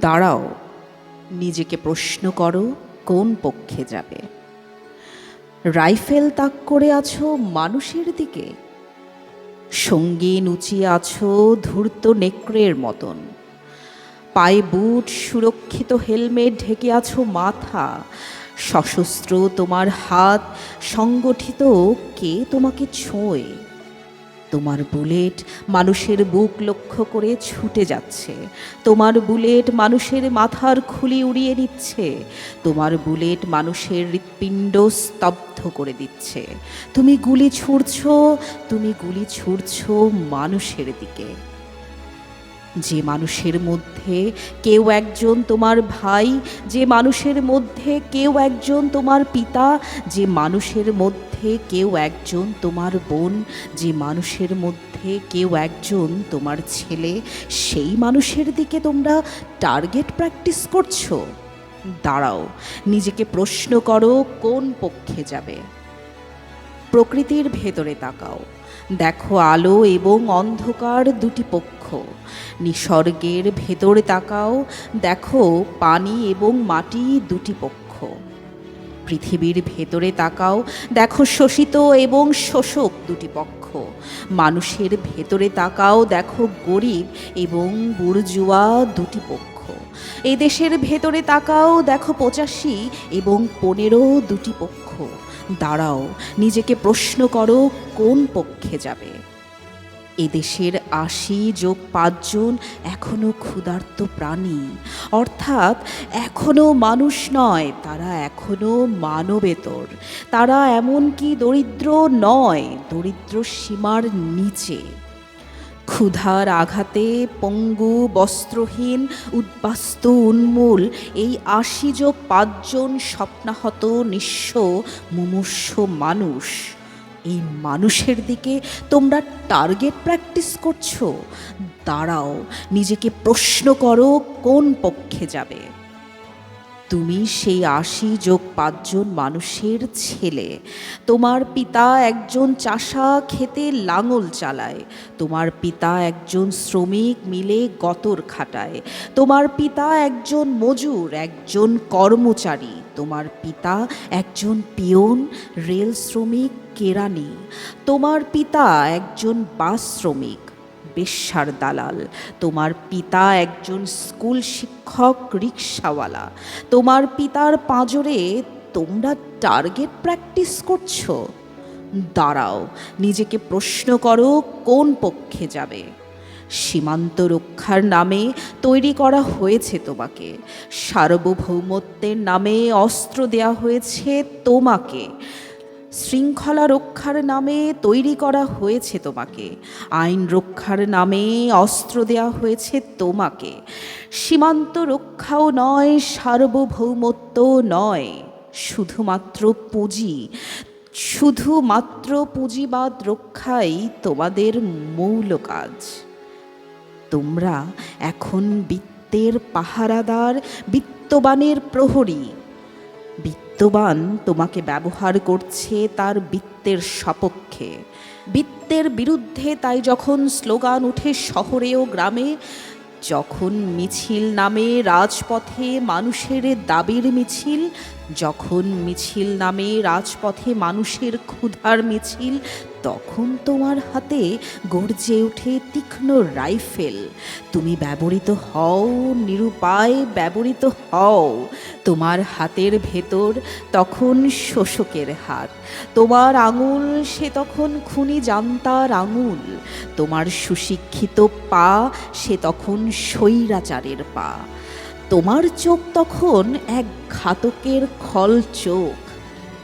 দাঁড়াও, নিজেকে প্রশ্ন করো, কোন পক্ষে যাবে? রাইফেল তাক করে আছো মানুষের দিকে? সঙ্গী নুচিয়ে আছো ধূর্ত নেকড়ের মতন? পায়ে বুট সুরক্ষিত হেলমেট ঢেকে আছো মাথা? সশস্ত্র তোমার হাত, সংগঠিত কে তোমাকে ছোঁয়? তোমার বুলেট মানুষের বুক লক্ষ্য করে ছুটে যাচ্ছে। তোমার বুলেট মানুষের মাথার খুলি উড়িয়ে দিচ্ছে। তোমার বুলেট মানুষের হৃৎপিণ্ড স্তব্ধ করে দিচ্ছে। তুমি গুলি ছুড়ছ, তুমি গুলি ছুড়ছ মানুষের দিকে। যে মানুষের মধ্যে কেউ একজন তোমার ভাই, যে মানুষের মধ্যে কেউ একজন তোমার পিতা, যে মানুষের মধ্যে কেউ একজন তোমার বোন, যে মানুষের মধ্যে কেউ একজন তোমার ছেলে, সেই মানুষের দিকে তোমরা টার্গেট প্র্যাকটিস করছ? দাঁড়াও, নিজেকে প্রশ্ন করো, কোন পক্ষে যাবে? প্রকৃতির ভেতরে তাকাও। দেখো আলো এবং অন্ধকার দুটি পক্ষ। নিসর্গের ভেতরে তাকাও, দেখো পানি এবং মাটি দুটি পক্ষ। পৃথিবীর ভেতরে তাকাও, দেখো শোষিত এবং শোষক দুটি পক্ষ। মানুষের ভেতরে তাকাও, দেখো গরিব এবং বুর্জুয়া দুটি পক্ষ। এই দেশের ভেতরে তাকাও, দেখো পঁচাশি এবং পনেরো দুটি পক্ষ। দাঁড়াও, নিজেকে প্রশ্ন করো, কোন পক্ষে যাবে? এদেশের আশি যোগ পাঁচজন এখনও ক্ষুধার্ত প্রাণী। অর্থাৎ এখনও মানুষ নয়, তারা এখনও মানবেতর। তারা এমনকি দরিদ্র নয়, দরিদ্র সীমার নিচে। ক্ষুধার আঘাতে পঙ্গু বস্ত্রহীন উদ্বাস্ত উন্মূল, এই আশি যো পাঁচজন স্বপ্নাহত নিঃস্ব মুমূর্ষ মানুষ। এই মানুষের দিকে তোমরা টার্গেট প্র্যাকটিস করছ। দাঁড়াও, নিজেকে প্রশ্ন করো কোন পক্ষে যাবে। তুমি সেই আশি যোগ পাঁচজন মানুষের ছেলে। তোমার পিতা একজন চাষা খেতে লাঙল চালায়। তোমার পিতা একজন শ্রমিক মিলে গতর খাটায়। তোমার পিতা একজন মজুর, একজন কর্মচারী। তোমার পিতা একজন পিয়ন রেল শ্রমিক, কেরানি। তোমার পিতা একজন বাস শ্রমিক। বেশ্যার দালাল। তোমার পিতা একজন স্কুল শিক্ষক রিক্সাওয়ালা তোমার পিতার পাঁজরে তোমরা টার্গেট প্র্যাকটিস করছ। দাঁড়াও, নিজেকে প্রশ্ন করো, কোন পক্ষে যাবে? সীমান্ত রক্ষার নামে তৈরি করা হয়েছে তোমাকে। সার্বভৌমত্বের নামে অস্ত্র দেয়া হয়েছে তোমাকে। শৃঙ্খলা রক্ষার নামে তৈরি করা হয়েছে তোমাকে। আইন রক্ষার নামে অস্ত্র দেয়া হয়েছে তোমাকে। সীমান্ত রক্ষাও নয়, সার্বভৌমত্ব নয়। শুধুমাত্র পুঁজি, শুধুমাত্র পুঁজিবাদ রক্ষাই তোমাদের মৌল কাজ। তোমরা এখন বিত্তের পাহারাদার, বিত্তবানের প্রহরী। বিত্তবান তোমাকে ব্যবহার করছে তার বিত্তের সপক্ষে। বিত্তের বিরুদ্ধে তাই যখন স্লোগান উঠে শহরে ও গ্রামে, যখন মিছিল নামে রাজপথে মানুষের দাবির মিছিল যখন মিছিল নামে রাজপথে মানুষের ক্ষুধার মিছিল, তখন তোমার হাতে গর্জে ওঠে তীক্ষ্ণ রাইফেল। তুমি ব্যবহৃত হও, নিরুপায় ব্যবহৃত হও। তোমার হাতের ভেতর তখন শোষকের হাত। তোমার আঙুল, সে তখন খুনি জান্তার আঙুল। তোমার সুশিক্ষিত পা, সে তখন স্বৈরাচারের পা। তোমার চোখ তখন এক ঘাতকের খল চোখ।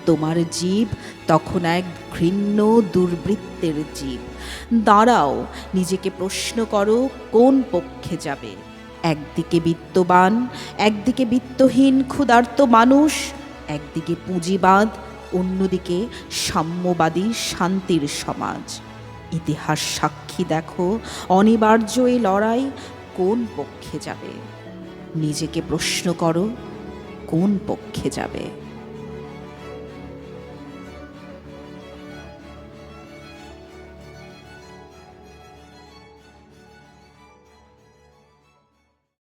তোমার জীব তখন এক ঘৃণ্য দুর্বৃত্তের জীব। দাঁড়াও, নিজেকে প্রশ্ন করো, কোন পক্ষে যাবে? একদিকে বিত্তবান, একদিকে বিত্তহীন, ক্ষুধার্ত মানুষ, একদিকে পুঁজিবাদ, অন্যদিকে সাম্যবাদী, শান্তির সমাজ। ইতিহাস সাক্ষী দেখো, অনিবার্য এই লড়াই কোন পক্ষে যাবে? নিজেকে প্রশ্ন করো কোন পক্ষে যাবে?